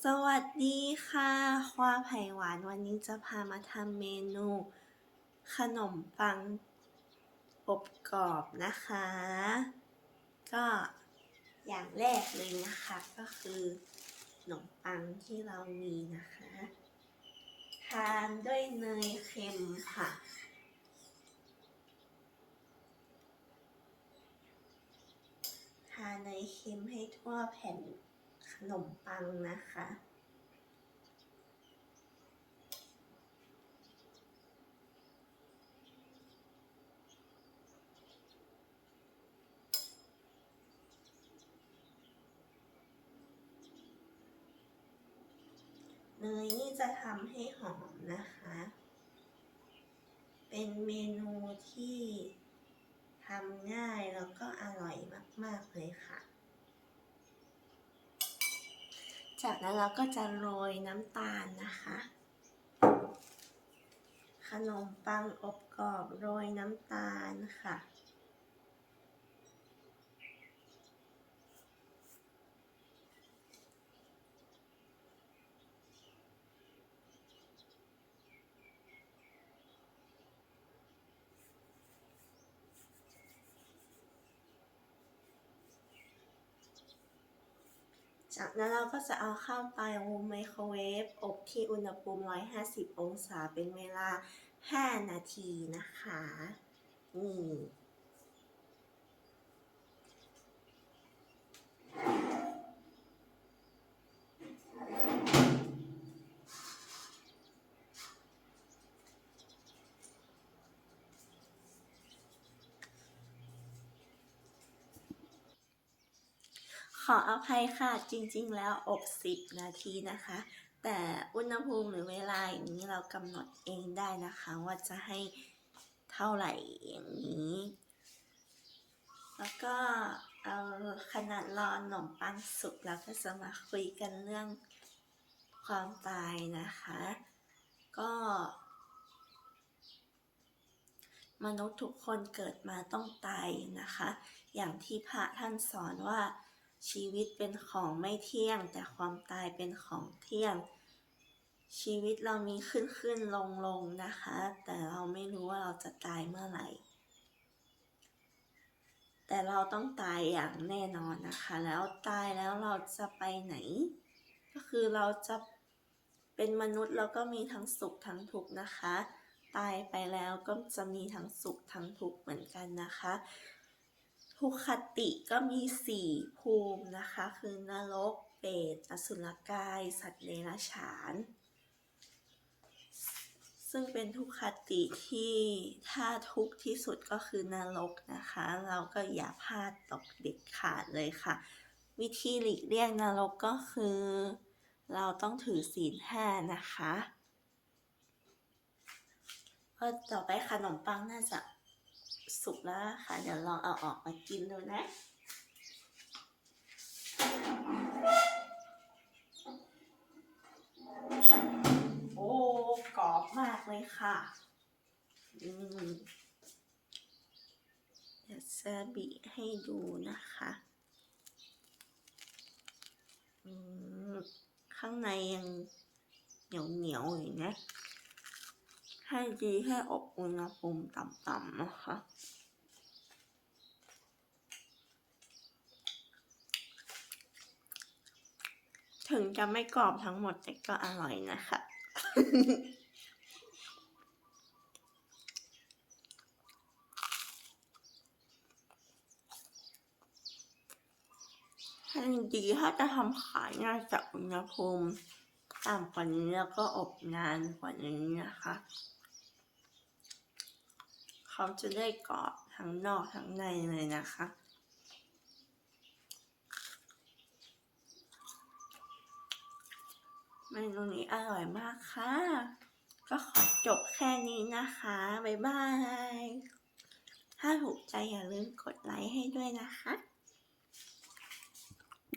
สวัสดีค่ะ ควาไผ่หวานวันนี้จะพามาทำเมนู ขนมปังอบกรอบนะคะ ก็อย่างแรกเลยนะคะ ก็คือขนมปังที่เรามีนะคะ ทานด้วยเนยเค็มค่ะ ทานเนยเค็มให้ทั่วแผ่น นมปังนะคะ เนยนี่จะทำให้หอมนะคะ เป็นเมนูที่ทำง่ายแล้วก็อร่อยมาก ๆ เลยค่ะ จากนั้นเราก็จะโรยน้ำตาลนะคะ ขนมปังอบกรอบโรยน้ำตาลค่ะ จากนั้นเราก็จะเอาเข้าเตาไมโครเวฟอบที่อุณหภูมิ 150 องศาเป็นเวลา 5 นาทีนะคะ นี่ ขออภัยค่ะจริงๆ แล้วอบ 10 นาทีนะคะ แต่อุณหภูมิหรือเวลาอย่างนี้เรากำหนดเองได้นะคะ ว่าจะให้เท่าไหร่อย่างนี้ แล้วก็เอาขนาดรอขนมปังสุกแล้วก็จะมาคุยกันเรื่องความตายนะคะ ก็มนุษย์ทุกคนเกิดมาต้องตายนะคะ อย่างที่พระท่านสอนว่า ชีวิตเป็นของไม่เที่ยง แต่ความตายเป็นของเที่ยง ชีวิตเรามีขึ้นขึ้นลงลงนะคะ แต่เราไม่รู้ว่าเราจะตายเมื่อไหร่ แต่เราต้องตายอย่างแน่นอนนะคะ แล้วตายแล้วเราจะไปไหน ก็คือเราจะเป็นมนุษย์เราก็มีทั้งสุขทั้งทุกข์นะคะ ตายไปแล้วก็จะมีทั้งสุขทั้งทุกข์เหมือนกันนะคะ ทุกขติก็มีสี่ภูมินะคะ คือนรก เปรตอสุรกาย สัตว์เดรัจฉาน ซึ่งเป็นทุกขติที่ถ้าทุกข์ที่สุดก็คือนรกนะคะ เราก็อย่าพลาดตกเด็ดขาดเลยค่ะ วิธีหลีกเลี่ยงนรกก็คือ เราต้องถือศีลห้านะคะก็ต่อไปขนมปังน่าจะ สุกแล้วค่ะ เดี๋ยวลองเอาออกมากินดูนะโอ้กรอบมากเลยค่ะอืมเดี๋ยวจะบีให้ดูนะคะอืมข้างในยังเหนียวเหนียวๆอยู่นะ ให้ดีให้อบอุณหภูมิต่ำๆนะคะ ถึงจะไม่กรอบทั้งหมดแต่ก็อร่อยนะคะให้ดีถ้าจะทำขายน่าจะอุณหภูมิต่ำกว่านี้แล้วก็อบนานกว่านี้นะคะ เขาจะได้กรอบทั้งนอกทั้งในเลยนะคะ เมนูนี้อร่อยมากค่ะ ก็ขอจบแค่นี้นะคะ บ๊ายบาย ถ้าถูกใจอย่าลืมกดไลค์ให้ด้วยนะคะ